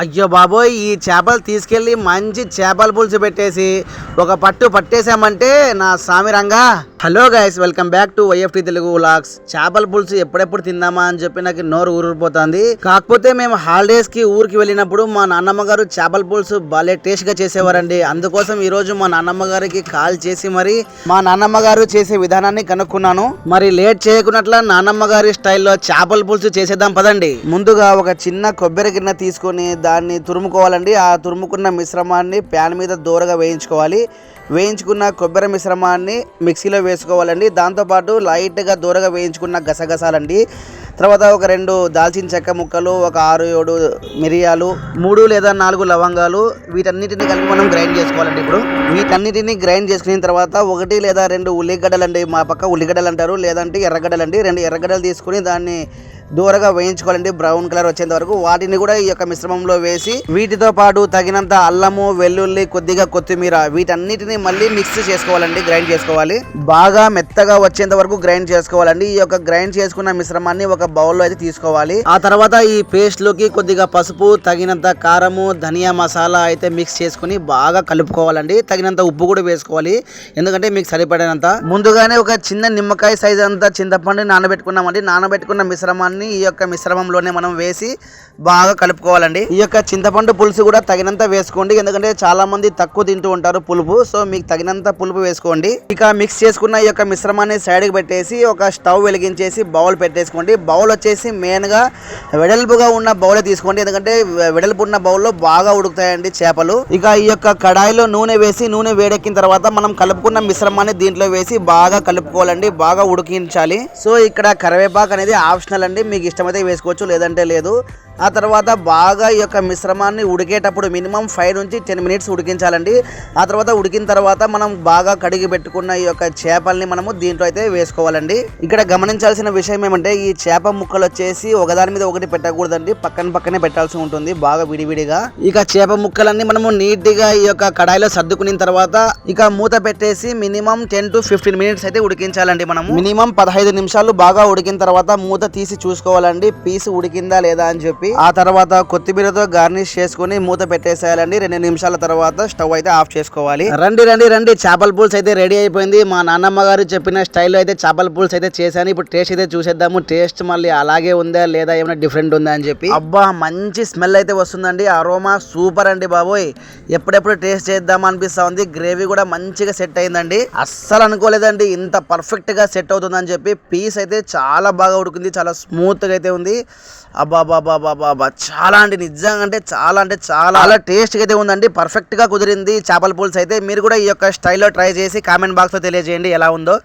అయ్యో బాబోయ్ ఈ చేపలు తీసుకెళ్ళి మంచి చేపల పులుసు పెట్టేసి ఒక పట్టు పట్టేశామంటే నా స్వామి Ranga. Hello guys welcome back to YFT Telugu vlogs చేపల పులుసు ఎప్పుడెప్పుడు తిందామా అని చెప్పి నాకు నోరు ఊరిపోతుంది. కాకపోతే మేము హాలిడేస్కి ఊరికి వెళ్ళినప్పుడు మా నాన్నమ్మ గారు చేపల పులుసు భలే టేస్ట్గా చేసేవారండి. అందుకోసం ఈ రోజు మా నాన్నమ్మ గారికి కాల్ చేసి మరి మా నాన్నమ్మ గారు చేసే విధానాన్ని కనుక్కున్నాను. మరి లేట్ చేయకున్నట్ల నాన్నమ్మ గారి స్టైల్లో చేపల పులుసు చేసేద్దాం పదండి. ముందుగా ఒక చిన్న కొబ్బరి గిన్నె తీసుకొని దాన్ని తురుముకోవాలండి. ఆ తురుముకున్న మిశ్రమాన్ని ప్యాన్ మీద దూరగా వేయించుకోవాలి. వేయించుకున్న కొబ్బరి మిశ్రమాన్ని మిక్సీలో వేసుకోవాలండి. దాంతోపాటు లైట్గా దూరగా వేయించుకున్న గసగసాలండి. తర్వాత ఒక రెండు దాల్చిన చెక్క ముక్కలు ఒక ఆరు ఏడు మిరియాలు మూడు లేదా నాలుగు లవంగాలు వీటన్నిటిని కలిపి మనం గ్రైండ్ చేసుకోవాలండి ఇప్పుడు. వీటన్నిటిని గ్రైండ్ చేసుకున్న తర్వాత ఒకటి లేదా రెండు ఉల్లిగడ్డలు అండి మా పక్క ఉల్లిగడ్డలు అంటారు లేదంటే ఎర్రగడ్డలు అండి రెండు ఎర్రగడ్డలు తీసుకుని దాన్ని దూరగా వేయించుకోవాలండి. బ్రౌన్ కలర్ వచ్చేంత వరకు. వాటిని కూడా ఈ యొక్క మిశ్రమంలో వేసి వీటితో పాటు తగినంత అల్లము వెల్లుల్లి కొద్దిగా కొత్తిమీర వీటన్నిటిని మళ్ళీ మిక్స్ చేసుకోవాలండి. గ్రైండ్ చేసుకోవాలి. బాగా మెత్తగా వచ్చేంత వరకు గ్రైండ్ చేసుకోవాలండి. ఈ యొక్క గ్రైండ్ చేసుకున్న మిశ్రమాన్ని ఒక బౌల్లో అయితే తీసుకోవాలి. ఆ తర్వాత ఈ పేస్ట్లోకి కొద్దిగా పసుపు తగినంత కారము ధనియా మసాలా అయితే మిక్స్ చేసుకుని బాగా కలుపుకోవాలండి. తగినంత ఉప్పు కూడా వేసుకోవాలి. ఎందుకంటే మీకు సరిపడినంత. ముందుగానే ఒక చిన్న నిమ్మకాయ సైజ్ అంతా చింతపండు నానబెట్టుకున్నామండి. నానబెట్టుకున్న మిశ్రమాన్ని ఈ యొక్క మిశ్రమంలోనే మనం వేసి బాగా కలుపుకోవాలండి. ఈ యొక్క చింతపండు పులుసు కూడా తగినంత వేసుకోండి. ఎందుకంటే చాలా మంది తక్కువ తింటూ ఉంటారు పులుపు. సో మీకు తగినంత పులుపు వేసుకోండి. ఇక మిక్స్ చేసుకున్న ఈ యొక్క మిశ్రమాన్ని సైడ్కి పెట్టేసి ఒక స్టవ్ వెలిగించేసి బౌల్ పెట్టేసుకోండి. బౌల్ వచ్చేసి మెయిన్గా వెడల్పుగా ఉన్న బౌల్ తీసుకోండి. ఎందుకంటే వెడల్పు ఉన్న బౌల్లో బాగా ఉడుకుతాయండి చేపలు. ఇక ఈ యొక్క కడాయిలో నూనె వేసి నూనె వేడెక్కిన తర్వాత మనం కలుపుకున్న మిశ్రమాన్ని దీంట్లో వేసి బాగా కలుపుకోవాలండి. బాగా ఉడికించాలి. సో ఇక్కడ కరివేపాకు అనేది ఆప్షనల్ అండి. మీకు ఇష్టమైతే వేసుకోవచ్చు లేదంటే లేదు. ఆ తర్వాత బాగా ఈ యొక్క మిశ్రమాన్ని ఉడికేటప్పుడు మినిమం ఫైవ్ నుంచి టెన్ మినిట్స్ ఉడికించాలండి. ఆ తర్వాత ఉడికిన తర్వాత మనం బాగా కడిగి పెట్టుకున్న ఈ యొక్క చేపల్ని మనము దీంట్లో అయితే వేసుకోవాలండి. ఇక్కడ గమనించాల్సిన విషయం ఏమంటే ఈ చేప ముక్కలు వచ్చేసి ఒకదాని మీద ఒకటి పెట్టకూడదండి. పక్కన పక్కనే పెట్టాల్సి ఉంటుంది. బాగా విడివిడిగా. ఇక చేప ముక్కలన్నీ మనము నీట్గా ఈ యొక్క కడాయిలో సర్దుకున్న తర్వాత ఇక మూత పెట్టేసి minimum ten to fifteen minutes అయితే ఉడికించాలండి మనము. మినిమం పదహైదు నిమిషాలు బాగా ఉడికిన తర్వాత మూత తీసి చూసుకోవాలండి. పీస్ ఉడికిందా లేదా అని చెప్పి ఆ తర్వాత కొత్తిమీరతో గార్నిష్ చేసుకుని మూత పెట్టేసేయాలండి. రెండు నిమిషాల తర్వాత స్టవ్ అయితే ఆఫ్ చేసుకోవాలి. రండి రండి రండి. చేపల పులుసు అయితే రెడీ అయిపోయింది. మా నాన్నమ్మ గారు చెప్పిన స్టైల్లో అయితే చేపల పులుసు అయితే చేశాను. ఇప్పుడు టేస్ట్ అయితే చూసేద్దాము. టేస్ట్ మళ్ళీ అలాగే ఉందా లేదా ఏమైనా డిఫరెంట్ ఉందా అని చెప్పి. అబ్బా మంచి స్మెల్ అయితే వస్తుందండి. అరోమా సూపర్ అండి బాబోయ్. ఎప్పుడెప్పుడు టేస్ట్ చేద్దాం అనిపిస్తా ఉంది గ్రేవీ కూడా మంచిగా సెట్ అయిందండి. అస్సలు అనుకోలేదండి. ఇంత పర్ఫెక్ట్గా సెట్ అవుతుందని చెప్పి. పీస్ అయితే చాలా బాగా ఉడికింది. చాలా స్మూత్గా అయితే ఉంది. బాబా చాలా అంటే నిజంగా అంటే చాలా అంటే చాలా. అలా టేస్ట్గా అయితే ఉందండి. పర్ఫెక్ట్గా కుదిరింది. చేపల పులుసు అయితే మీరు కూడా ఈ యొక్క స్టైల్లో ట్రై చేసి కామెంట్ బాక్స్లో తెలియజేయండి ఎలా ఉందో.